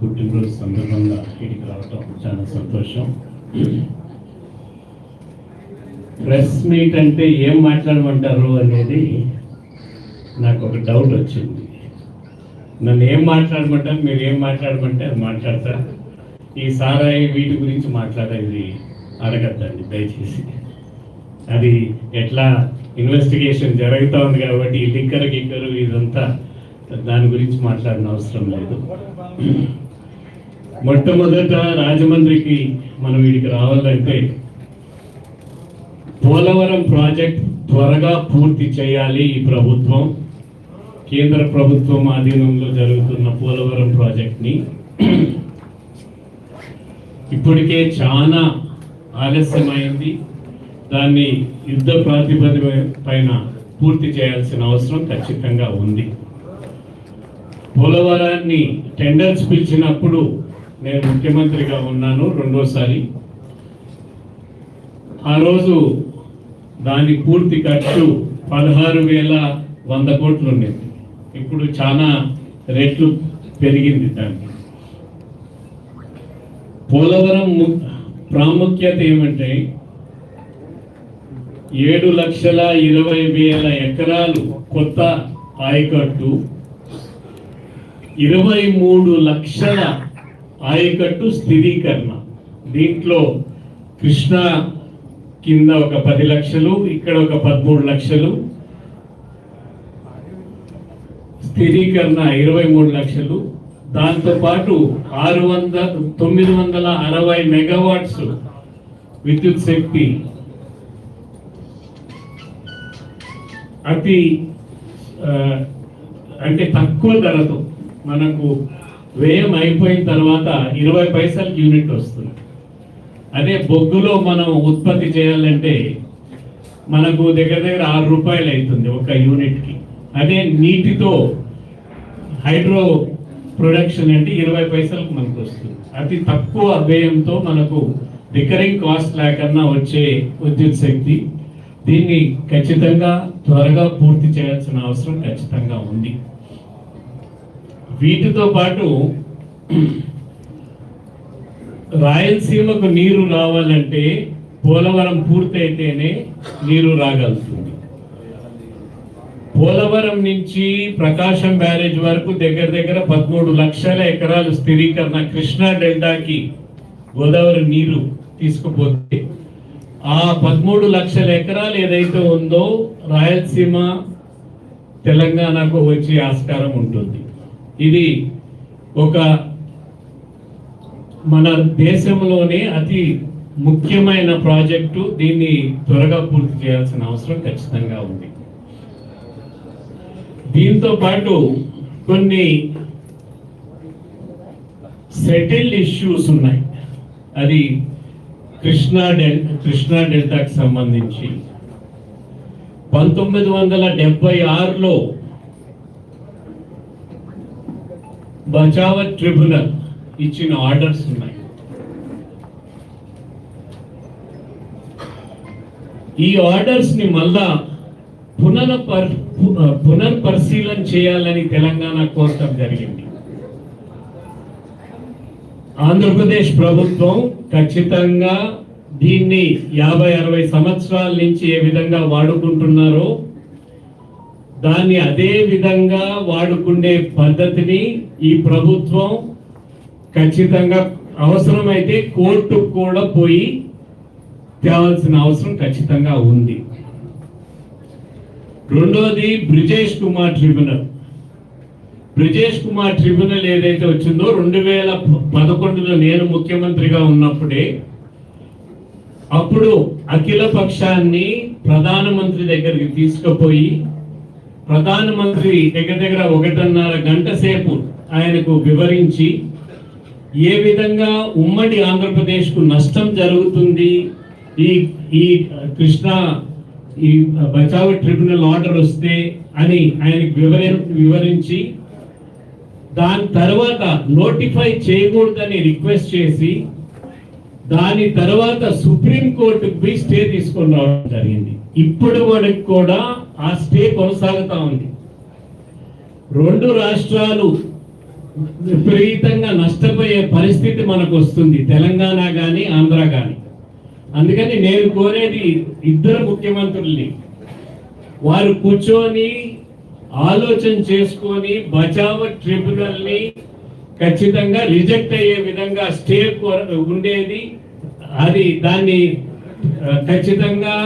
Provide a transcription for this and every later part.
పుట్టినరోజు సందర్భంగా ఇక్కడికి రావటం చాలా సంతోషం. ప్రెస్ మీట్ అంటే ఏం మాట్లాడమంటారు అనేది నాకు ఒక డౌట్ వచ్చింది. నన్ను ఏం మాట్లాడమంటారు మీరు ఏం మాట్లాడమంటే అది మాట్లాడతా. ఈ సారాయి వీటి గురించి మాట్లాడేది అడగద్దండి దయచేసి. అది ఎట్లా ఇన్వెస్టిగేషన్ జరుగుతూ ఉంది కాబట్టి ఈ లిక్కర్ గిక్కరు ఇదంతా దాని గురించి మాట్లాడిన అవసరం లేదు. మొట్టమొదట రాజమండ్రికి మనం వీడికి రావాలంటే పోలవరం ప్రాజెక్ట్ త్వరగా పూర్తి చేయాలి ఈ ప్రభుత్వం. కేంద్ర ప్రభుత్వం ఆధీనంలో జరుగుతున్న పోలవరం ప్రాజెక్ట్ని. ఇప్పటికే చాలా ఆలస్యమైంది. దాన్ని యుద్ధ ప్రాతిపదిక పైన పూర్తి చేయాల్సిన అవసరం ఖచ్చితంగా ఉంది. పోలవరాన్ని టెండర్స్ పిలిచినప్పుడు నేను ముఖ్యమంత్రిగా ఉన్నాను రెండోసారి. ఆ రోజు దాని పూర్తి ఖర్చు పదహారు వేల వంద కోట్లు ఉండేది ఇప్పుడు చాలా రేట్లు పెరిగింది దానికి. పోలవరం ప్రాముఖ్యత ఏమంటే ఏడు లక్షల ఇరవై వేల ఎకరాలు కొత్త ఆయకట్టు ఇరవై మూడు లక్షల ఆయకట్టు స్థిరీకరణ. దీంట్లో కృష్ణ కింద ఒక పది లక్షలు ఇక్కడ ఒక పదమూడు లక్షలు. స్థిరీకరణ ఇరవై మూడు లక్షలు. దాంతో పాటు ఆరు వంద తొమ్మిది వందల అరవై మెగావాట్స్ విద్యుత్ శక్తి. అతి అంటే తక్కువ ధరతో మనకు వ్యయం అయిపోయిన తర్వాత ఇరవై పైసల యూనిట్ వస్తుంది. అదే బొగ్గులో మనం ఉత్పత్తి చేయాలంటే మనకు దగ్గర దగ్గర ఆరు రూపాయలు అవుతుంది ఒక యూనిట్కి. అదే నీటితో హైడ్రో ప్రొడక్షన్ అంటే ఇరవై పైసలకు మనకు వస్తుంది. అతి తక్కువ వ్యయంతో మనకు రికరింగ్ కాస్ట్ లేకన్నా వచ్చే విద్యుత్ శక్తి దీన్ని ఖచ్చితంగా త్వరగా పూర్తి చేయాల్సిన అవసరం ఖచ్చితంగా ఉంది. వీటితో పాటు రాయలసీమకు నీరు రావాలంటే పోలవరం పూర్తయితేనే నీరు రాగలుగుతుంది. పోలవరం నుంచి ప్రకాశం బ్యారేజ్ వరకు దగ్గర దగ్గర పదమూడు లక్షల ఎకరాలు స్థిరీకరణ కృష్ణా డెల్టాకి గోదావరి నీరు తీసుకుపోతే ఆ పదమూడు లక్షల ఎకరాలు ఏదైతే ఉందో రాయలసీమ తెలంగాణకు వచ్చే ఆస్కారం ఉంటుంది. ఇది ఒక మన దేశంలోనే అతి ముఖ్యమైన ప్రాజెక్టు. దీన్ని త్వరగా పూర్తి చేయాల్సిన అవసరం ఖచ్చితంగా ఉంది. దీంతో పాటు కొన్ని సెటిల్డ్ ఇష్యూస్ ఉన్నాయి. అది కృష్ణా డెల్ కృష్ణా డెల్టాకి సంబంధించి. పంతొమ్మిది వందల డెబ్బై ఆరులో బచావత్ ట్రిబ్యునల్ ఇచ్చిన ఆర్డర్స్ ఉన్నాయి. ఈ ఆర్డర్స్ని మళ్ళా పునర్ పునర్పరిశీలన చేయాలని తెలంగాణ కోరటం జరిగింది. ఆంధ్రప్రదేశ్ ప్రభుత్వం ఖచ్చితంగా దీన్ని యాభై అరవై సంవత్సరాల నుంచి ఏ విధంగా వాడుకుంటున్నారో దాన్ని అదే విధంగా వాడుకునే పద్ధతిని ఈ ప్రభుత్వం ఖచ్చితంగా అవసరమైతే కోర్టుకు కూడా పోయి తేవాల్సిన అవసరం ఖచ్చితంగా ఉంది. రెండోది బ్రిజేష్ కుమార్ ట్రిబ్యునల్. బ్రిజేష్ కుమార్ ట్రిబ్యునల్ ఏదైతే వచ్చిందో రెండు వేల పదకొండులో నేను ముఖ్యమంత్రిగా ఉన్నప్పుడే అప్పుడు అఖిల పక్షాన్ని ప్రధానమంత్రి దగ్గరికి తీసుకుపోయి ప్రధానమంత్రి దగ్గర దగ్గర ఒకటిన్నర గంట సేపు ఆయనకు వివరించి ఏ విధంగా ఉమ్మడి ఆంధ్రప్రదేశ్కు నష్టం జరుగుతుంది ఈ ఈ కృష్ణా ఈ బచావ్ ట్రిబ్యునల్ ఆర్డర్ వస్తే అని ఆయనకు వివరి వివరించి దాని తర్వాత నోటిఫై చేయకూడదని రిక్వెస్ట్ చేసి దాని తర్వాత సుప్రీంకోర్టుకు పోయి స్టే తీసుకొని రావడం జరిగింది. ఇప్పటి వరకు కూడా ఆ స్టే కొనసాగుతా ఉంది. రెండు రాష్ట్రాలు విపరీతంగా నష్టపోయే పరిస్థితి మనకు వస్తుంది తెలంగాణ కానీ ఆంధ్ర కానీ అందుకని నేను కోరేది ఇద్దరు ముఖ్యమంత్రుల్ని వారు కూర్చొని ఆలోచన చేసుకొని బచావ ట్రిబ్యునల్ని ఖచ్చితంగా రిజెక్ట్ అయ్యే విధంగా స్టే ఉండేది. అది దాన్ని ఖచ్చితంగా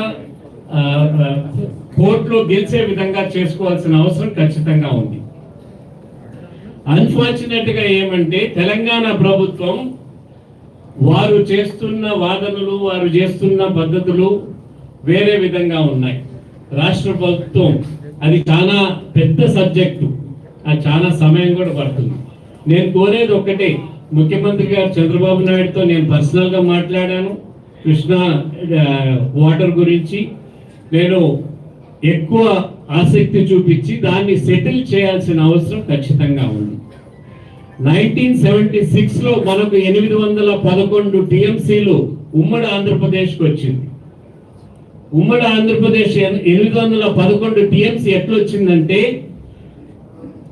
కోర్టులో గెలిచే విధంగా చేసుకోవాల్సిన అవసరం ఖచ్చితంగా ఉంది. అన్ఫార్చునేట్గా ఏమంటే తెలంగాణ ప్రభుత్వం వారు చేస్తున్న వాదనలు వారు చేస్తున్న పద్ధతులు వేరే విధంగా ఉన్నాయి. రాష్ట్ర ప్రభుత్వం అది చాలా పెద్ద సబ్జెక్టు. అది చాలా సమయం కూడా పడుతుంది. నేను కోరేది ఒక్కటే ముఖ్యమంత్రి గారు చంద్రబాబు నాయుడుతో నేను పర్సనల్గా మాట్లాడాను. కృష్ణా వాటర్ గురించి నేను ఎక్కువ ఆసక్తి చూపించి దాన్ని సెటిల్ చేయాల్సిన అవసరం ఖచ్చితంగా ఉంది. నైన్టీన్ సెవెంటీ సిక్స్లో మనకు ఎనిమిది వందల పదకొండు టిఎంసీలు ఉమ్మడి ఆంధ్రప్రదేశ్కి వచ్చింది. ఉమ్మడి ఆంధ్రప్రదేశ్ ఎనిమిది వందల పదకొండు టిఎంసీ ఎట్లొచ్చిందంటే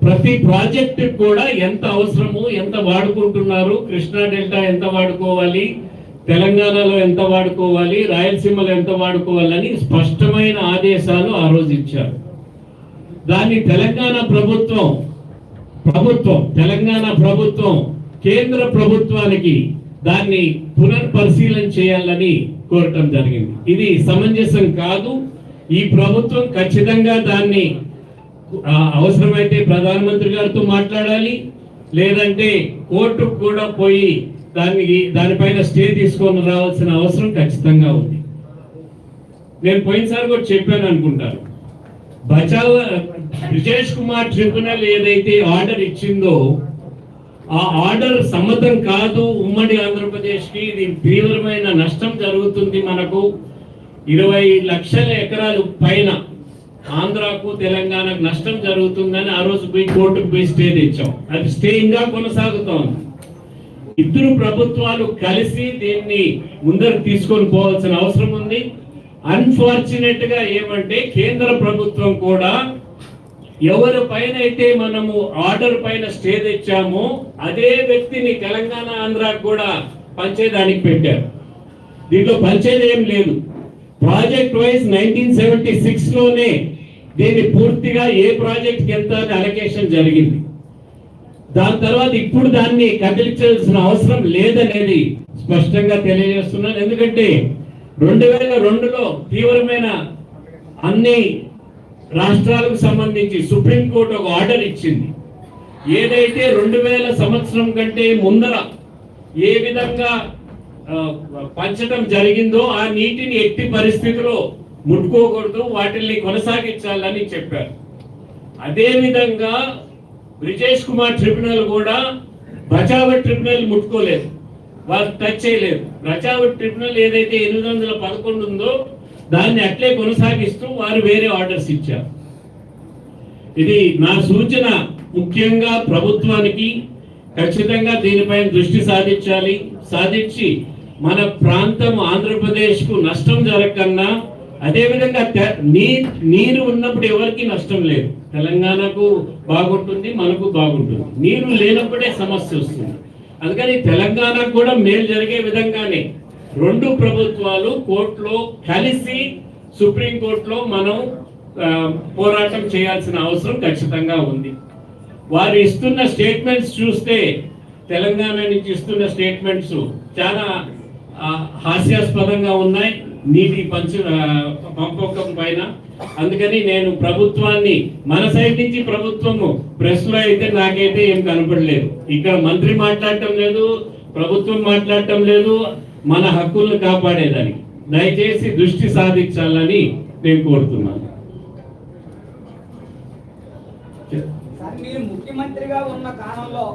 ప్రతి ప్రాజెక్టు కూడా ఎంత అవసరము ఎంత వాడుకుంటున్నారు కృష్ణా డెల్టా ఎంత వాడుకోవాలి తెలంగాణలో ఎంత వాడుకోవాలి రాయలసీమలో ఎంత వాడుకోవాలని స్పష్టమైన ఆదేశాలు ఆ రోజు ఇచ్చారు. దాన్ని తెలంగాణ ప్రభుత్వం ప్రభుత్వం తెలంగాణ ప్రభుత్వం కేంద్ర ప్రభుత్వానికి దాన్ని పునర్పరిశీలన చేయాలని కోరటం జరిగింది. ఇది సమంజసం కాదు ఈ ప్రభుత్వం ఖచ్చితంగా దాన్ని అవసరమైతే ప్రధానమంత్రి గారితో మాట్లాడాలి లేదంటే కోర్టుకు కూడా పోయి దానికి దానిపైన స్టే తీసుకొని రావాల్సిన అవసరం ఖచ్చితంగా ఉంది. నేను పోయినసారి కూడా చెప్పాను అనుకుంటాను. బచావ బ్రిజేష్ కుమార్ ట్రిబ్యునల్ ఏదైతే ఆర్డర్ ఇచ్చిందో ఆ ఆర్డర్ సమ్మతం కాదు. ఉమ్మడి ఆంధ్రప్రదేశ్కి ఇది తీవ్రమైన నష్టం జరుగుతుంది మనకు. ఇరవై లక్షల ఎకరాలు పైన ఆంధ్రాకు తెలంగాణకు నష్టం జరుగుతుందని ఆ రోజు పోయి కోర్టుకు పోయి స్టే తెచ్చాం. అది స్టే ఇంకా కొనసాగుతోంది ఇద్దరు ప్రభుత్వాలు కలిసి దీన్ని ముందరకు తీసుకొని పోవాల్సిన అవసరం ఉంది. అన్ఫార్చునేట్గా ఏమంటే కేంద్ర ప్రభుత్వం కూడా ఎవరి పైన అయితే మనము ఆర్డర్ పైన స్టే తెచ్చామో అదే వ్యక్తిని తెలంగాణ ఆంధ్రాకు కూడా పంచేదానికి పెట్టారు. దీంట్లో పంచేది ఏం లేదు. ప్రాజెక్ట్ వైజ్ నైన్టీన్ సెవెంటీ సిక్స్లోనే దీన్ని పూర్తిగా ఏ ప్రాజెక్ట్ ఎంత అలొకేషన్ జరిగింది. దాని తర్వాత ఇప్పుడు దాన్ని కదిలించాల్సిన అవసరం లేదనేది స్పష్టంగా తెలియజేస్తున్నాను. ఎందుకంటే రెండు వేల రెండులో తీవ్రమైన అన్ని రాష్ట్రాలకు సంబంధించి సుప్రీంకోర్టు ఒక ఆర్డర్ ఇచ్చింది. ఏదైతే రెండు వేల సంవత్సరం కంటే ముందర ఏ విధంగా పంచడం జరిగిందో ఆ నీటిని ఎట్టి పరిస్థితిలో ముట్టుకోకూడదు వాటిని కొనసాగించాలని చెప్పారు. అదే విధంగా బ్రిజేష్ కుమార్ ట్రిబ్యునల్ కూడా ప్రజావట్ ట్రిబ్యునల్ ముట్టుకోలేదు. వారు టచ్ చేయలేదు. ప్రజావట్ ట్రిబ్యునల్ ఏదైతే ఎనిమిది వందల పదకొండు ఉందో దాన్ని అట్లే కొనసాగిస్తూ వారు వేరే ఆర్డర్స్ ఇచ్చారు. ఇది నా సూచన. ముఖ్యంగా ప్రభుత్వానికి ఖచ్చితంగా దీనిపైన దృష్టి సాధించాలి. సాధించి మన ప్రాంతం ఆంధ్రప్రదేశ్కు నష్టం జరగకన్నా అదేవిధంగా తె- నీ నీరు ఉన్నప్పుడు ఎవరికి నష్టం లేదు. తెలంగాణకు బాగుంటుంది మనకు బాగుంటుంది. నీరు లేనప్పుడే సమస్య వస్తుంది. అందుకని తెలంగాణకు కూడా మేలు జరిగే విధంగానే రెండు ప్రభుత్వాలు కోర్టులో కలిసి సుప్రీంకోర్టులో మనం పోరాటం చేయాల్సిన అవసరం ఖచ్చితంగా ఉంది. వారు ఇస్తున్న స్టేట్మెంట్స్ చూస్తే తెలంగాణ నుంచి ఇస్తున్న స్టేట్మెంట్స్ చాలా హాస్యాస్పదంగా ఉన్నాయి. నీటి పంచు పంపకం పైన. అందుకని నేను ప్రభుత్వాన్ని మన సైడ్ నుంచి ప్రభుత్వము ప్రెస్లో అయితే నాకైతే ఏం కనపడలేదు. ఇక్కడ మంత్రి మాట్లాడటం లేదు ప్రభుత్వం మాట్లాడటం లేదు మన హక్కులను కాపాడేదానికి. దయచేసి దృష్టి సాధించాలని నేను కోరుతున్నాను. మీరు ముఖ్యమంత్రిగా ఉన్న కాలంలో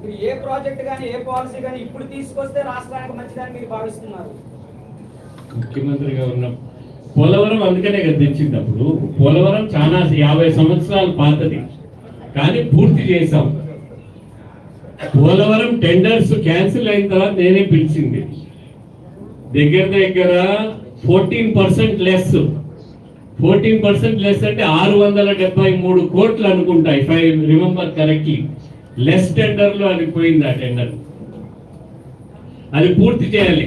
మీరు ఏ ప్రాజెక్ట్ కానీ ఏ పాలసీ కానీ ఇప్పుడు తీసుకొస్తే రాష్ట్రానికి మంచిదని మీరు భావిస్తున్నారు. ముఖ్యమంత్రిగా ఉన్న పోలవరం అందుకనే కదా అప్పుడు పోలవరం చాలా యాభై సంవత్సరాల పాతది. కానీ పూర్తి చేశాం. పోలవరం టెండర్స్ క్యాన్సిల్ అయిన తర్వాత నేనే పిలిచింది. దగ్గర దగ్గర fourteen percent less. Fourteen percent less అంటే ఆరు వందల డెబ్బై మూడు కోట్లు అనుకుంటా if I remember correctly less టెండర్లో అది పోయింది ఆ టెండర్. అది పూర్తి చేయాలి.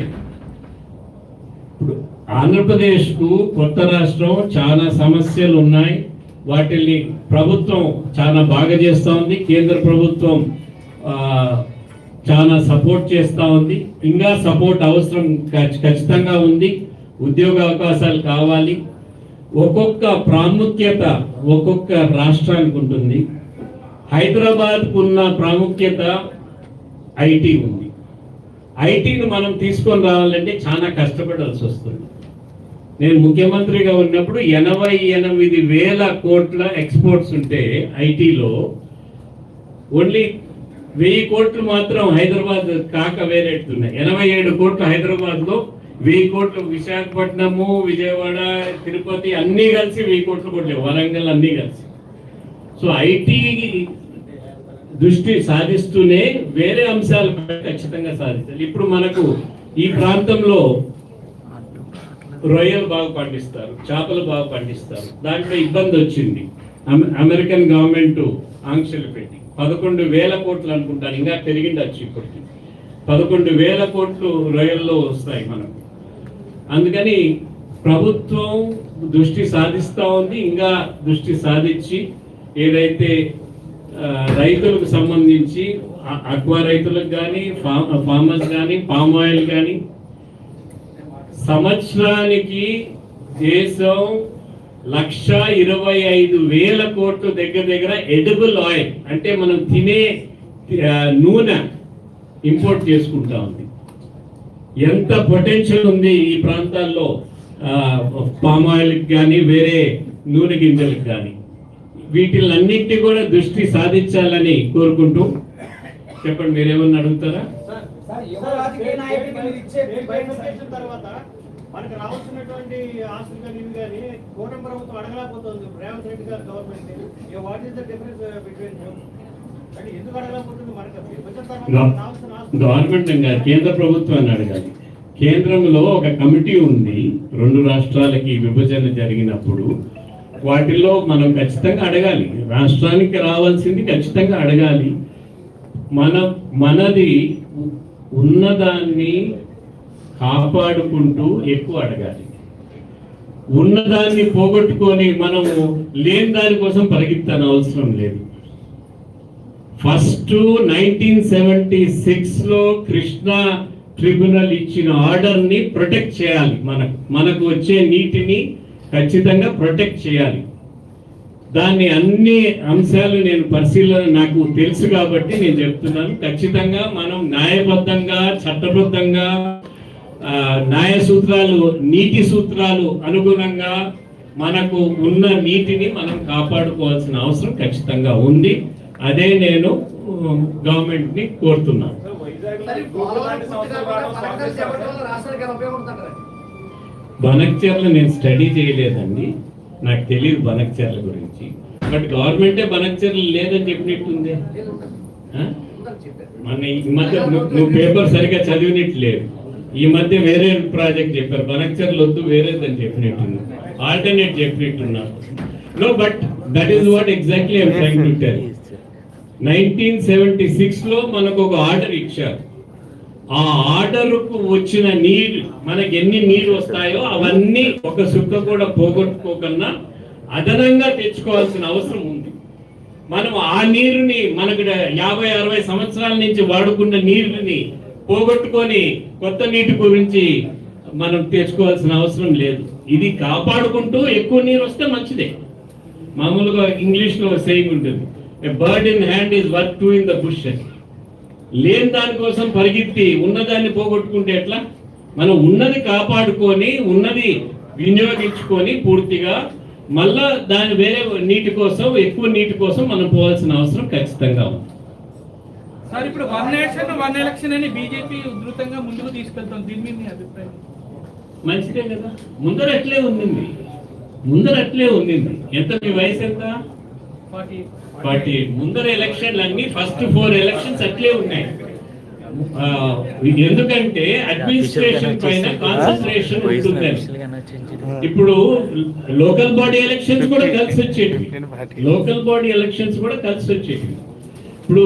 ఆంధ్రప్రదేశ్కు కొత్త రాష్ట్రం చాలా సమస్యలు ఉన్నాయి వాటిని ప్రభుత్వం చాలా బాగా చేస్తూ ఉంది. కేంద్ర ప్రభుత్వం చాలా సపోర్ట్ చేస్తూ ఉంది. ఇంకా సపోర్ట్ అవసరం ఖచ్చితంగా ఉంది. ఉద్యోగ అవకాశాలు కావాలి. ఒక్కొక్క ప్రాముఖ్యత ఒక్కొక్క రాష్ట్రానికి ఉంటుంది. హైదరాబాద్కు ఉన్న ప్రాముఖ్యత ఐటీ ఉంది. ఐటీని మనం తీసుకొని రావాలంటే చాలా కష్టపడాల్సి వస్తుంది. నేను ముఖ్యమంత్రిగా ఉన్నప్పుడు ఎనభై ఎనిమిది వేల కోట్ల ఎక్స్పోర్ట్స్ ఉంటే ఐటీలో ఓన్లీ వెయ్యి కోట్లు మాత్రం హైదరాబాద్ కాక వేరే ఉన్నాయి ఎనభై ఏడు కోట్లు హైదరాబాద్లో వెయ్యి కోట్లు విశాఖపట్నము విజయవాడ తిరుపతి అన్నీ కలిసి వెయ్యి కోట్లు కొట్టలేవు. వరంగల్ అన్నీ కలిసి. సో ఐటీ దృష్టి సాధిస్తూనే వేరే అంశాలపై ఖచ్చితంగా సాధించాలి ఇప్పుడు మనకు ఈ ప్రాంతంలో రొయ్యలు బాగా పండిస్తారు చేపలు బాగా పండిస్తారు. దాంట్లో ఇబ్బంది వచ్చింది. అమె- అమెరికన్ గవర్నమెంట్ ఆంక్షలు పెట్టి పదకొండు వేల కోట్లు అనుకుంటాను ఇంకా పెరిగిండొచ్చు ఇప్పటికి. పదకొండు వేల కోట్లు రొయ్యల్లో వస్తాయి మనకు. అందుకని ప్రభుత్వం దృష్టి సాధిస్తూ ఉంది ఇంకా దృష్టి సాధించి ఏదైతే రైతులకు సంబంధించి అక్వా రైతులకు కానీ ఫామ్ ఫార్మర్స్ కానీ పామ్ ఆయిల్ కానీ సంవత్సరానికి దేశం లక్ష ఇరవై ఐదు వేల కోట్ల దగ్గర దగ్గర ఎడిబుల్ ఆయిల్ అంటే మనం తినే నూనె ఇంపోర్ట్ చేసుకుంటా ఉంది. ఎంత పొటెన్షియల్ ఉంది ఈ ప్రాంతాల్లో? పామ్ ఆయిల్కి కానీ వేరే నూనె గింజలకు కానీ వీటిలన్నింటినీ కూడా దృష్టి సాధించాలని కోరుకుంటూ చెప్పండి మీరేమన్నా అడుగుతారా? సార్ యువ రాజకీయ నాయకుడికి మీరు ఇచ్చే రేపు బైఫర్కేషన్ తర్వాత మనకు రావాల్సినటువంటి ఆస్తులు కానీ ఇవి కానీ కూటమి ప్రభుత్వం అడగలేకపోతుంది. రేవంత్ రెడ్డి గారి government what is the difference between అంటే ఎందుకు అడగలేకపోతుంది మనకు? విభజన తర్వాత గవ- రావాల్సిన ఆస్తులు గవర్నమెంట్ ఇంకా కేంద్ర ప్రభుత్వాన్ని అడగాలి. కేంద్రంలో ఒక కమిటీ ఉంది. రెండు రాష్ట్రాలకి విభజన జరిగినప్పుడు వాటిల్లో మనం ఖచ్చితంగా అడగాలి. రాష్ట్రానికి రావాల్సింది ఖచ్చితంగా అడగాలి. మన మనది ఉన్నదాన్ని కాపాడుకుంటూ ఎక్కువ అడగాలి. ఉన్నదాన్ని పోగొట్టుకొని మనము లేని దానికోసం పరిగెత్తాన అవసరం లేదు. ఫస్ట్ నైన్టీన్ సెవెంటీ సిక్స్లో కృష్ణ కృష్ణా ట్రిబ్యునల్ ఇచ్చిన ఆర్డర్ని ప్రొటెక్ట్ చేయాలి మనకు. మనకు వచ్చే నీటిని ఖచ్చితంగా ప్రొటెక్ట్ చేయాలి. దాన్ని అన్ని అంశాలు నేను పరిశీలన నాకు తెలుసు కాబట్టి నేను చెప్తున్నాను. ఖచ్చితంగా మనం న్యాయబద్ధంగా చట్టబద్ధంగా న్యాయ సూత్రాలు నీతి సూత్రాలు అనుగుణంగా మనకు ఉన్న నీటిని మనం కాపాడుకోవాల్సిన అవసరం ఖచ్చితంగా ఉంది. అదే నేను గవర్నమెంట్ని కోరుతున్నాను. బనక్చర్ల నేను స్టడీ చేయలేదండి. నాకు తెలియదు బనక్చర్ల గురించి. బట్ గవర్నమెంటే బనక్చర్లు లేదని చెప్పినట్టుంది. మన ఈ మధ్య నువ్వు- పేపర్ సరిగా చదివినట్లేదు. ఈ మధ్య వేరే ప్రాజెక్ట్ చెప్పారు. బనక్చర్లు వద్దు వేరేదని చెప్పినట్టుంది. Alternate చెప్పినట్టున్నారు. No but that is what exactly I'm trying to tell nineteen seventy సిక్స్లో మనకు ఒక ఆర్డర్ ఇచ్చారు. ఆ ఆర్డర్కు వచ్చిన నీరు మనకి ఎన్ని నీరు వస్తాయో అవన్నీ ఒక సుక్క కూడా పోగొట్టుకోకుండా అదనంగా తెచ్చుకోవాల్సిన అవసరం ఉంది. మనం ఆ నీరుని మనకు యాభై అరవై సంవత్సరాల నుంచి వాడుకున్న నీరుని పోగొట్టుకొని కొత్త నీటి గురించి మనం తెచ్చుకోవాల్సిన అవసరం లేదు. ఇది కాపాడుకుంటూ ఎక్కువ నీరు వస్తే మంచిదే. మామూలుగా ఇంగ్లీష్లో సేయింగ్ ఉంటుంది bird in hand is worth two in the bush లేని దానికోసం పరిగెత్తి ఉన్నదాన్ని పోగొట్టుకుంటే ఎట్లా? మనం ఉన్నది కాపాడుకొని ఉన్నది వినియోగించుకొని పూర్తిగా మళ్ళా దాని వేరే నీటి కోసం ఎక్కువ నీటి కోసం మనం పోవాల్సిన అవసరం ఖచ్చితంగా ఉంది. సార్ ఇప్పుడు వన్ నేషన్ వన్ ఎలక్షన్ అని బీజేపీ ఉధృతంగా ముందుకు తీసుకెళ్తాం. దీని మీద అభిప్రాయం? మంచిదే కదా. ముందర అట్లే ఉండింది. ముందర అట్లే ఉండింది. ఎంత మీ వయసు ఎంత? ఫార్టీ వాటి ముందర ఎలక్షన్లు అన్ని ఫస్ట్ ఫోర్ ఎలక్షన్స్ అట్లే ఉన్నాయి. ఎందుకంటే అడ్మినిస్ట్రేషన్ పైన కాన్సన్ట్రేషన్ ఇప్పుడు లోకల్ బాడీ ఎలక్షన్స్ కూడా కలిసి వచ్చేవి లోకల్ బాడీ ఎలక్షన్స్ కూడా కలిసి వచ్చేవి ఇప్పుడు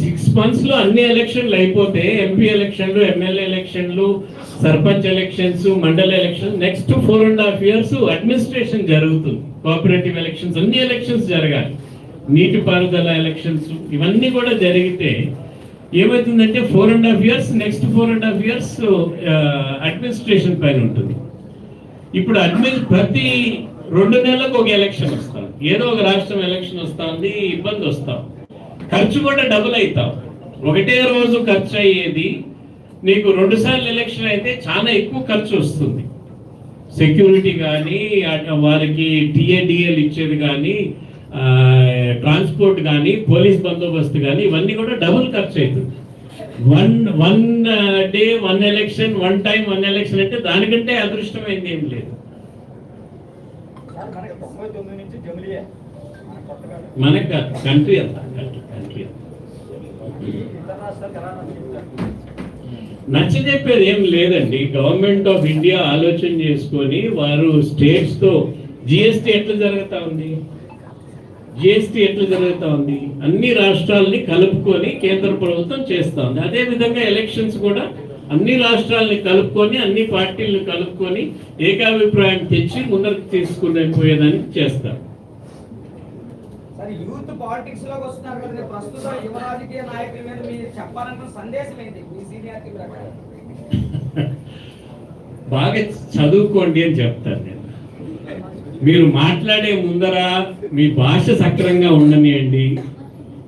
సిక్స్ మంత్స్లో అన్ని ఎలక్షన్లు అయిపోతే ఎంపీ ఎలక్షన్లు ఎమ్మెల్యే ఎలక్షన్లు సర్పంచ్ ఎలక్షన్స్ మండల election next four and half years administration జరుగుతుంది. కోఆపరేటివ్ ఎలక్షన్స్ అన్ని ఎలక్షన్స్ జరగాలి. నీటిపారుదల ఎలక్షన్స్ ఇవన్నీ కూడా జరిగితే ఏమవుతుందంటే four and half years next four and half years administration పైన ఉంటుంది. ఇప్పుడు అడ్మిన్ ప్రతి రెండు నెలలకు ఒక ఎలక్షన్ వస్తాం. ఏదో ఒక రాష్ట్రం ఎలక్షన్ వస్తుంది ఇబ్బంది వస్తాం. ఖర్చు కూడా డబుల్ అవుతాం ఒకటే రోజు ఖర్చు అయ్యేది నీకు రెండు సార్లు ఎలక్షన్ అయితే చాలా ఎక్కువ ఖర్చు వస్తుంది. సెక్యూరిటీ కానీ వారికి టీఏడిఎల్ ఇచ్చేది కానీ ట్రాన్స్పోర్ట్ కానీ పోలీస్ బందోబస్తు కానీ ఇవన్నీ కూడా డబుల్ ఖర్చు అవుతుంది one one day one election one time one election అంటే దానికంటే అదృష్టమైంది ఏం లేదు. మనకి మనకు కంట్రీ కంట్రీ నచ్చింది నచ్చ చెప్పేది ఏం లేదండి. గవర్నమెంట్ ఆఫ్ ఇండియా ఆలోచన చేసుకొని వారు స్టేట్స్తో జిఎస్టీ ఎట్లా జరుగుతూ ఉంది? జిఎస్టీ ఎట్లా జరుగుతా ఉంది? అన్ని రాష్ట్రాలని కలుపుకొని కేంద్ర ప్రభుత్వం చేస్తా ఉంది. అదే విధంగా ఎలక్షన్స్ కూడా అన్ని రాష్ట్రాలని కలుపుకొని అన్ని పార్టీలను కలుపుకొని ఏకాభిప్రాయం తెచ్చి ముందరకు తీసుకుని పోయేదానికి చేస్తారు యూత్ పాలిటిక్స్లోకి వస్తున్నారు కదా ప్రస్తుత యువ రాజకీయ నాయకుల మీద మీరు చెప్పాలనుకున్న సందేశం ఏంటి? మీ సీనియారిటీ ప్రకారం. బాగా చదువుకోండి అని చెప్తాను మీరు మాట్లాడే ముందర మీ భాష సక్రంగా ఉండనియండి.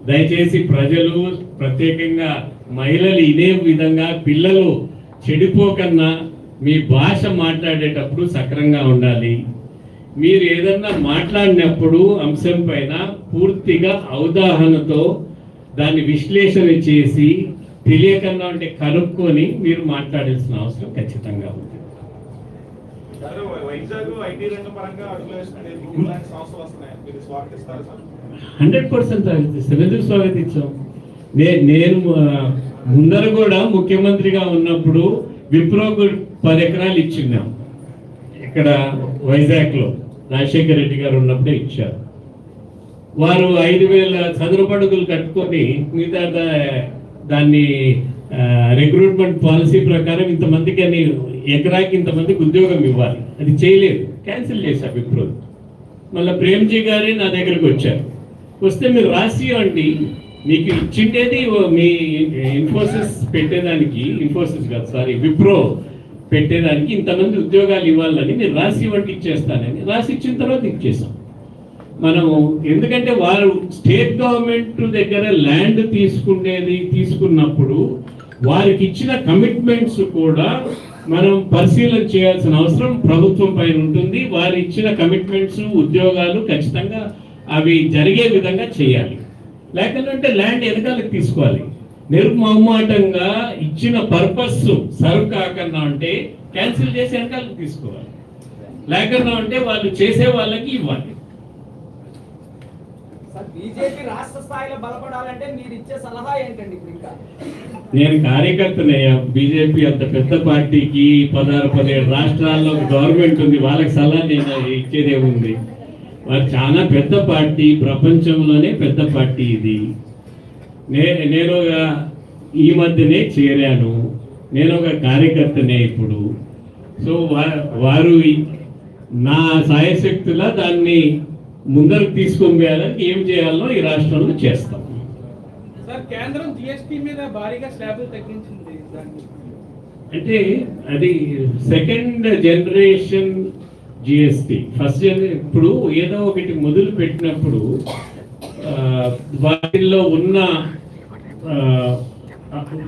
దయచేసి ప్రజలు ప్రత్యేకంగా మహిళలు ఇదే విధంగా పిల్లలు చెడిపోకన్నా మీ భాష మాట్లాడేటప్పుడు సక్రంగా ఉండాలి. మీరు ఏదన్నా మాట్లాడినప్పుడు అంశం పైన పూర్తిగా అవగాహనతో దాన్ని విశ్లేషణ చేసి తెలియకన్నా అంటే కనుక్కొని మీరు మాట్లాడాల్సిన అవసరం ఖచ్చితంగా ఉంది. హండ్రెడ్ పర్సెంట్ స్వాగతిస్తాం ఎందుకు స్వాగతించాం? నే నేను ముందర కూడా ముఖ్యమంత్రిగా ఉన్నప్పుడు విప్రోకు పది ఎకరాలు ఇచ్చిన్నాం. ఇక్కడ వైజాగ్లో. రాజశేఖర రెడ్డి గారు ఉన్నప్పుడే ఇచ్చారు. వారు ఐదు వేల చదురు పడుగులు కట్టుకొని మిగతా దాన్ని రిక్రూట్మెంట్ పాలసీ ప్రకారం ఇంతమందికి అని ఎకరాకి ఇంతమందికి ఉద్యోగం ఇవ్వాలి. అది చేయలేదు. క్యాన్సిల్ చేశా విప్రో మళ్ళీ ప్రేమ్జీ గారే నా దగ్గరకు వచ్చారు. వస్తే మీరు రాసి ఇవ్వండి. మీకు ఇచ్చిండేది మీ ఇన్ఫోసిస్ పెట్టేదానికి ఇన్ఫోసిస్ కాదు సారీ విప్రో పెట్టేదానికి ఇంతమంది ఉద్యోగాలు ఇవ్వాలని మీరు రాసి ఇవ్వండి ఇచ్చేస్తానని రాసి ఇచ్చిన తర్వాత ఇచ్చేసాం మనం ఎందుకంటే వారు స్టేట్ గవర్నమెంట్ దగ్గర ల్యాండ్ తీసుకునేది తీసుకున్నప్పుడు వారికి ఇచ్చిన కమిట్మెంట్స్ కూడా మనం పరిశీలన చేయాల్సిన అవసరం ప్రభుత్వం పైన ఉంటుంది. వారు ఇచ్చిన కమిట్మెంట్స్ ఉద్యోగాలు ఖచ్చితంగా అవి జరిగే విధంగా చేయాలి. లేకపోతే ల్యాండ్ వెనకాలకి తీసుకోవాలి. నిర్మమాటంగా ఇచ్చిన పర్పస్ సర్వ్ కాకుండా అంటే క్యాన్సిల్ చేసి వెనకాలకి తీసుకోవాలి. లేకన్నా అంటే వాళ్ళు చేసే వాళ్ళకి ఇవ్వాలి. బీజేపీ రాష్ట్ర స్థాయిలో బలపడాలంటే మీరు ఇచ్చే సలహా ఏంటండి ఇప్పుడు ఇంకా? నేను కార్యకర్తనయ్యా బీజేపీ అంత పెద్ద పార్టీకి పదహారు పదిహేడు రాష్ట్రాల్లో గవర్నమెంట్ ఉంది వాళ్ళకి సలహా నేను ఇచ్చేదే ఉంది. వారు చాలా పెద్ద పార్టీ ప్రపంచంలోనే పెద్ద పార్టీ ఇది. నే నేను ఒక ఈ మధ్యనే చేరాను. నేను ఒక కార్యకర్తనే ఇప్పుడు. సో వారు నా సాయశక్తుల దాన్ని ముందరకు తీసుకొని పోయాలని ఏం చేయాలో ఈ రాష్ట్రంలో చేస్తాం. సార్ కేంద్రం జిఎస్టీ మీద భారీగా స్లాబులు తగ్గించింది అంటే అది second generation GST. First generation ఇప్పుడు ఏదో ఒకటి మొదలు పెట్టినప్పుడు వాటిల్లో ఉన్న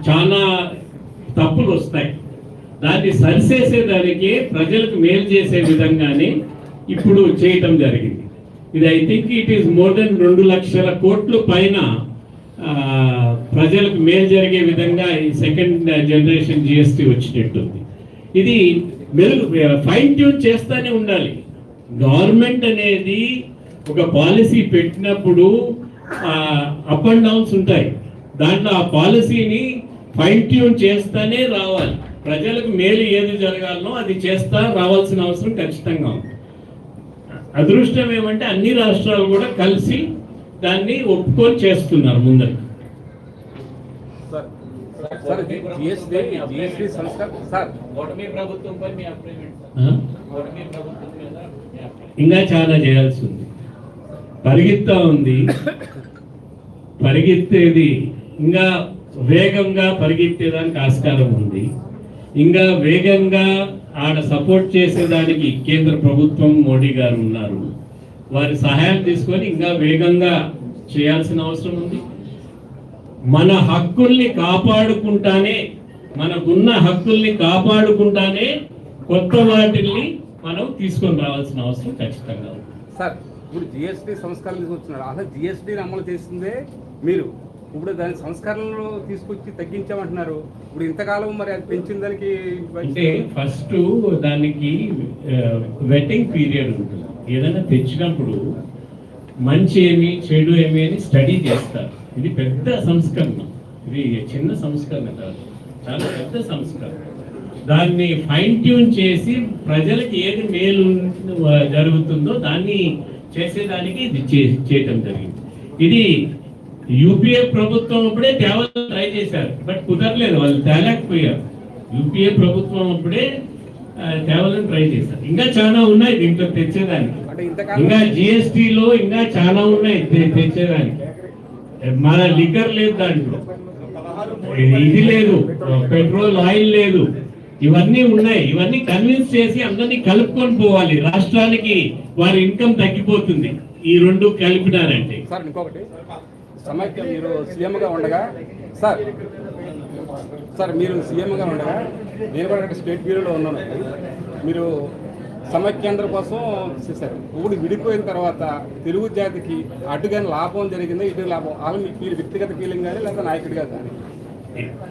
చాలా తప్పులు వస్తాయి. దాన్ని సరిచేసేదానికి ప్రజలకు మేలు చేసే విధంగానే ఇప్పుడు చేయటం జరిగింది. ఇది I think it is more than రెండు లక్షల కోట్లు పైన ప్రజలకు మేలు జరిగే విధంగా ఈ సెకండ్ జనరేషన్ జిఎస్టి వచ్చినట్టుంది. ఇది మెరుగు ఫైన్ ట్యూన్ చేస్తూనే ఉండాలి. గవర్నమెంట్ అనేది ఒక పాలసీ పెట్టినప్పుడు అప్ అండ్ డౌన్స్ ఉంటాయి. దాంట్లో ఆ పాలసీని ఫైన్ ట్యూన్ చేస్తూనే రావాలి. ప్రజలకు మేలు ఏది జరగాలనో అది చేస్తా రావాల్సిన అవసరం ఖచ్చితంగా ఉంది. అదృష్టం ఏమంటే అన్ని రాష్ట్రాలు కూడా కలిసి దాన్ని ఒప్పుకొని చేస్తున్నారు ముందరికి సార్ జిఎస్టీ జిఎస్టీ సంస్కరణ సార్. కూటమి ప్రభుత్వంపై మీ అభిప్రాయం ఏంటి సార్? ఆ? కూటమి ప్రభుత్వం మీద మీ అభిప్రాయం. ఇంకా చాలా చేయాల్సి ఉంది. పరిగెత్తా ఉంది. పరిగెత్తేది ఇంకా వేగంగా పరిగెత్తేదానికి ఆస్కారం ఉంది. ఇంకా వేగంగా ఆడ సపోర్ట్ చేసేదానికి కేంద్ర ప్రభుత్వం మోడీ గారు ఉన్నారు. వారి సహాయం తీసుకొని ఇంకా వేగంగా చేయాల్సిన అవసరం ఉంది. మన హక్కుల్ని కాపాడుకుంటానే మనకున్న హక్కుల్ని కాపాడుకుంటానే కొత్త వాటిల్ని మనం తీసుకొని రావాల్సిన అవసరం ఖచ్చితంగా ఉంది. సార్ ఇప్పుడు జిఎస్టీ సంస్కరణ తీసుకొచ్చినారు. అసలు జిఎస్టీని అమలు చేసిందే మీరు? ఇప్పుడు దాని సంస్కరణలు తీసుకొచ్చి తగ్గించామంటున్నారు. ఇప్పుడు ఇంతకాలం మరి అది పెంచిన దానికి అంటే ఫస్ట్ దానికి వెట్టింగ్ పీరియడ్ ఉంటుంది. ఏదైనా తెచ్చినప్పుడు మంచి ఏమి చెడు ఏమి అని స్టడీ చేస్తారు. ఇది పెద్ద సంస్కరణ. ఇది చిన్న సంస్కరణ కాదు. చాలా పెద్ద సంస్కరణ. దాన్ని ఫైన్ ట్యూన్ చేసి ప్రజలకు ఏది మేలు జరుగుతుందో దాన్ని చేసేదానికి ఇది చే- చేయటం జరిగింది. ఇది యూపీఏ ప్రభుత్వం అప్పుడే తేవాలని ట్రై చేశారు బట్ కుదరలేదు వాళ్ళు తేలేకపోయారు. యూపీఏ ప్రభుత్వం అప్పుడే తేవాలని ట్రై చేశారు. ఇంకా చాలా ఉన్నాయి దీంట్లో తెచ్చేదానికి. ఇంకా GST లో ఇంకా చాలా ఉన్నాయి తెచ్చేదానికి. మన లిక్కర్ లేదు దాంట్లో. ఇది లేదు పెట్రోల్ ఆయిల్ లేదు. ఇవన్నీ ఉన్నాయి. ఇవన్నీ కన్విన్స్ చేసి అందరినీ కలుపుకొని పోవాలి. రాష్ట్రానికి వారి ఇన్కమ్ తగ్గిపోతుంది. ఈ రెండు కలిపినారంటే. సమైక్య మీరు సీఎంగా ఉండగా సార్ సార్ మీరు సీఎంగా ఉండగా నేను కూడా స్టేట్ బ్యూరోలో ఉన్నాను. మీరు సమైక్యాంధ్ర కోసం చేశారు. ఇప్పుడు విడిపోయిన తర్వాత తెలుగు జాతికి అటు లాభం జరిగిందా ఇటు లాభం? అలా మీ మీరు వ్యక్తిగత ఫీలింగ్ కానీ లేదా నాయకుడిగా కానీ?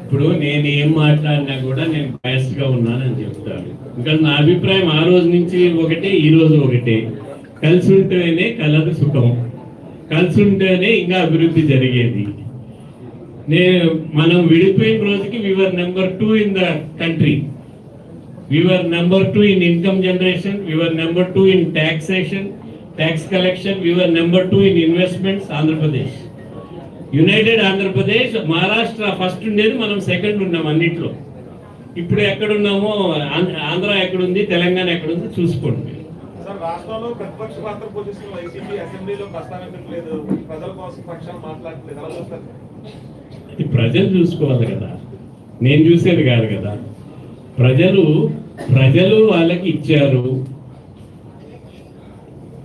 ఇప్పుడు నేను ఏం మాట్లాడినా కూడా నేను బయస్గా ఉన్నానని చెప్తాను. ఇంకా నా అభిప్రాయం ఆ రోజు నుంచి ఒకటే ఈ రోజు ఒకటే. కలిసి ఉంటేనే కలదు సుఖం. కలిసి ఉంటేనే ఇంకా అభివృద్ధి జరిగేది. నేను మనం విడిపోయిన రోజుకి we were number two in the country we were number two in income generation we were number two in taxation tax collection we were number two in investments Andhra Pradesh united Andhra Pradesh Maharashtra first ఉండేది మనం second ఉన్నాం అన్నిట్లో. ఇప్పుడు ఎక్కడున్నామో ఆంధ్ర ఆంధ్ర ఎక్కడుంది తెలంగాణ ఎక్కడుంది చూసుకోండి. రాష్ట్రంలో ప్రతిపక్ష పాత్ర పోషిస్తున్న వైసీపీ అసెంబ్లీలో ప్రస్తావించట్లేదు ప్రజల కోసం పక్షాలు మాట్లాడట్లేదు. అలా చూస్తారు? ఇది ప్రజలు చూసుకోవాలి కదా. నేను చూసేది కాదు కదా. ప్రజలు ప్రజలు వాళ్ళకి ఇచ్చారు.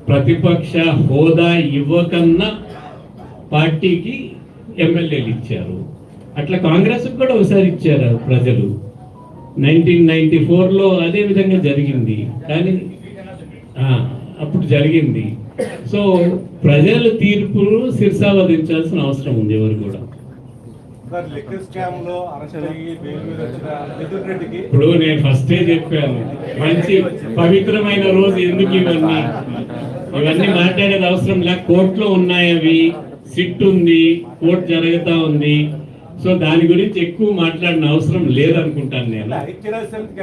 ప్రతిపక్ష హోదా ఇవ్వకన్నా పార్టీకి ఎమ్మెల్యేలు ఇచ్చారు. అట్లా కాంగ్రెస్ కూడా ఒకసారి ఇచ్చారు ప్రజలు. నైన్టీన్ నైన్టీ ఫోర్లో అదే విధంగా జరిగింది. కానీ అప్పుడు జరిగింది. సో ప్రజల తీర్పును శిర్సావధించాల్సిన అవసరం ఉంది ఎవరు కూడా. ఇప్పుడు నేను ఫస్టే చెప్పాను. మంచి పవిత్రమైన రోజు ఎందుకు ఇవన్నీ? ఇవన్నీ మాట్లాడేది అవసరం లే. కోర్టులో ఉన్నాయి అవి. సిట్ ఉంది. కోర్టు జరుగుతా ఉంది. సో దాని గురించి ఎక్కువ మాట్లాడిన అవసరం లేదనుకుంటాను నేను.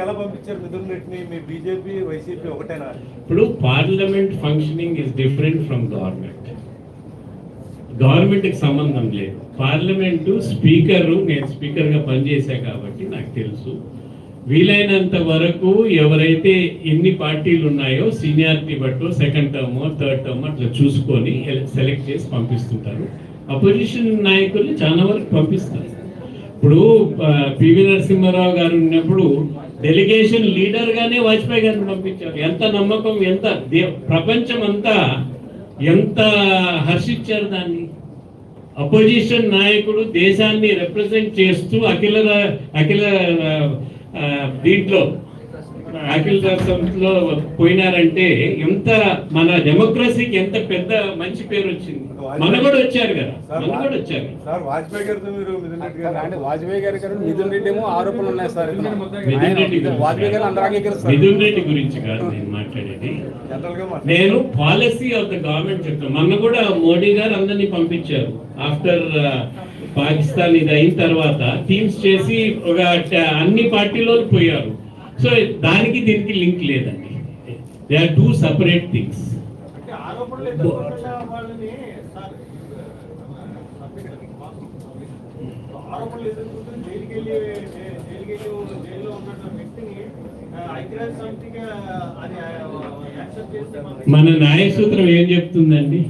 ఎలా పంపించారు మీ బీజేపీ వైసీపీ ఒకటేనా? ఇప్పుడు parliament functioning is different from government గవర్నమెంట్కి సంబంధం లేదు. పార్లమెంటు స్పీకర్ నేను స్పీకర్గా పనిచేశా కాబట్టి నాకు తెలుసు. వీలైనంత వరకు ఎవరైతే ఎన్ని పార్టీలు ఉన్నాయో సీనియారిటీ బట్టో సెకండ్ టర్మ్ థర్డ్ టర్మ్ అట్లా చూసుకొని సెలెక్ట్ చేసి పంపిస్తుంటారు. అపోజిషన్ నాయకుల్ని చాలా వరకు పంపిస్తారు. ఇప్పుడు పివి నరసింహారావు గారు ఉన్నప్పుడు డెలిగేషన్ లీడర్గానే వాజ్పేయి గారిని పంపించారు. ఎంత నమ్మకం ఎంత దే- ప్రపంచం అంతా ఎంత హర్షించారు దాన్ని? అపోజిషన్ నాయకుడు దేశాన్ని రిప్రజెంట్ చేస్తూ అఖిల అఖిల దీంట్లో అఖిల సంస్థలో పోయినారంటే ఎంత మన డెమోక్రసీకి ఎంత పెద్ద మంచి పేరు వచ్చింది మన కూడా వచ్చారు కదా. వచ్చారు. సార్ వాజ్పేయి గారితో మీరు మిథున్ రెడ్డి అంటే గారు వాజ్పేయి గారి గారు మిథున్ రెడ్డి ఏమో ఆరోపణలు ఉన్నాయి సార్. మిథున్ రెడ్డి వాజ్పేయి గారు అందరూ అంగీకరిస్తారు మిథున్ రెడ్డి గురించి కాదు నేను మాట్లాడేది. నేను పాలసీ ఆఫ్ ద గవర్నమెంట్ చెప్తాను మొన్న కూడా మోడీ గారు అందరినీ పంపించారు. ఆఫ్టర్ పాకిస్తాన్ ఇది అయిన తర్వాత టీమ్స్ చేసి ఒక అన్ని పార్టీలో పోయారు. సో దానికి దీనికి లింక్ లేదండి. They are two separate things అంటే ఆరోపణలు ఎదుర్కొంటున్న వాళ్ళని సార్ ఆరోపణలు ఎదుర్కొంటున్న జైలుకి వెళ్ళి డెలిగేట్ జైల్లో ఉన్న వ్యక్తిని ఆ, ఐక్యరాజ్య సమితికి ఆ, అది యాక్సెప్ట్ చేస్తే మనకి- మన న్యాయసూత్రం ఏం చెప్తుందండి?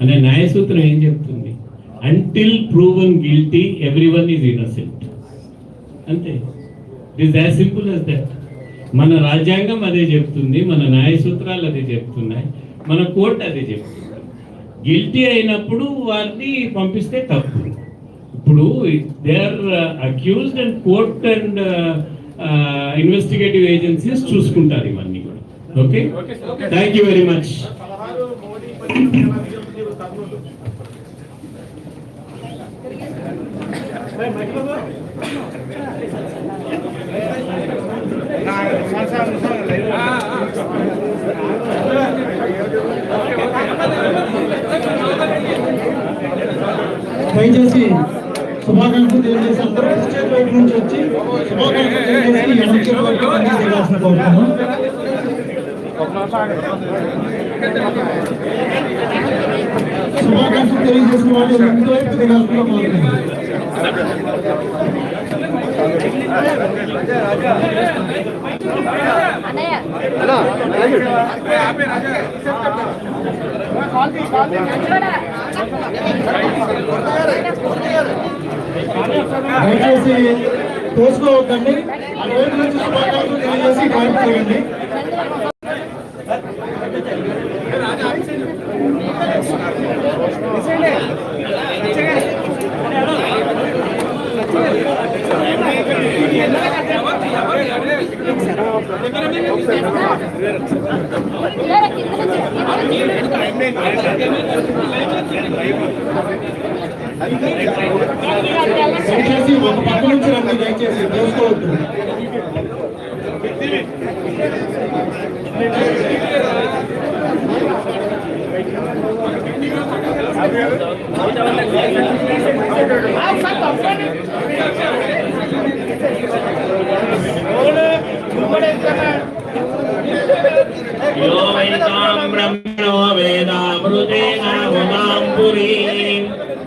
అనే న్యాయసూత్రం ఏం చెప్తుంది? Until proven guilty every one is innocent అంతే it as simple as that మన రాజ్యాంగం అదే చెప్తుంది మన న్యాయసూత్రాలు అదే చెప్తున్నాయి మన కోర్టు అదే చెప్తుంది. గిల్టీ అయినప్పుడు వారిని పంపిస్తే తప్పు. ఇప్పుడు they are accused and court and investigative agencies చూసుకుంటారు ఇవన్నీ కూడా. Okay thank you very much దయచేసి శుభాకాంక్షలు తెలియజేసి అందరూ స్టేట్ వైపు నుంచి వచ్చి శుభాకాంక్షలు తెలియజేసి ఎడమ చేతి వైపు అన్ని చేయాల్సిన కోరుతున్నాను శుభాకాంక్షలు తెలియజేసిన వాళ్ళు ముందు వైపు దిగాల్సిన కోరుతున్నాను దయచేసి తోసుకోవద్దండి అటువైపు నుంచి శుభాకాంక్షలు తెలియజేసి ఇటువైపు దయచేసి ఒక పక్క నుంచి రండి దయచేసి తోసుకోవద్దు यो वैतां ब्रह्मणो वेदामृतेन उमाम्बुरीम्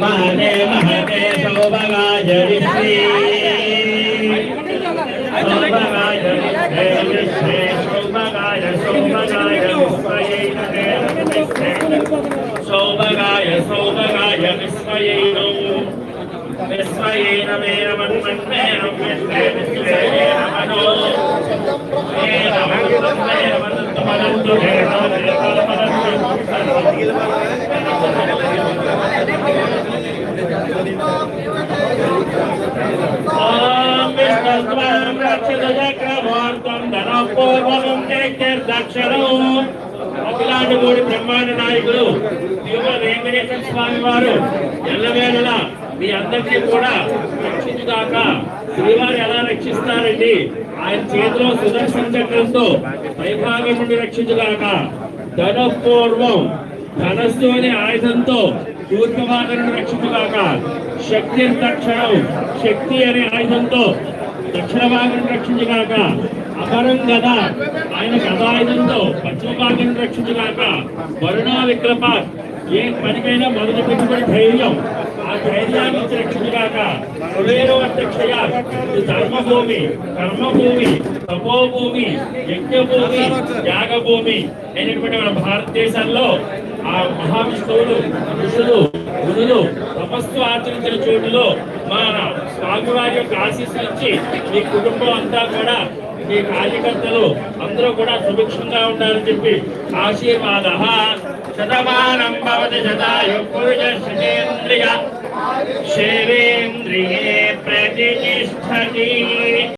महते महते सौभगाय ऋषि सौभगाय ऋषे ऋषे सौभगाय सौभगाय विश्वयै सौभगाय सौभगाय विश्वयै विश्वयेन मेन मन्मन्मेन विश्वे विश्वेन मनो येन मन्मन्मेन मदन्तु मदन्तु येन ॐ विष्णुत्वं रक्षितचक्रवर्तं धनपूर्वकं అఖిలాండమూడి బ్రహ్మాండ నాయకులు తిరుమల వెంకటేశ్వర స్వామి వారు ఎల్లవేళలా మీ అందరికీ కూడా రక్షించుగాక శ్రీవారు ఎలా రక్షిస్తారండి? ఆయన చేతిలో సుదర్శన చక్రంతో పైభాగం నుండి రక్షించుగాక ధనపూర్వం ధనస్సు అనే ఆయుధంతో తూర్పుమాతను రక్షించుగాక. శక్తి తక్షణం శక్తి అనే ఆయుధంతో దక్షిణ భాగం రక్షించుగాక. అపరం గద ఆయన గదాయుధంతో పశ్చిమ భాగం రక్షించుగాక. వరుణా విక్రమ ఏ పనికైనా మొదటి పెట్టుబడి ధైర్యం ఆ ధైర్యాన్ని రక్షించుగాక. కుబేరవర్తక్షయ ధర్మభూమి కర్మభూమి తపోభూమి యజ్ఞభూమి యాగభూమి అయినటువంటి మన భారతదేశంలో ఆ మహావిష్ణువులు ఋషులు గురులు తపస్సు ఆచరించిన చోటులో మన స్వామివారి యొక్క ఆశీస్సులు ఇచ్చి మీ కుటుంబం అంతా కూడా మీ కార్యకర్తలు అందరూ కూడా సుభిక్షంగా ఉండాలని చెప్పి ఆశీర్వాద. శతమానం భవతి శతాయు శరీంద్రియే ప్రతిష్టతి.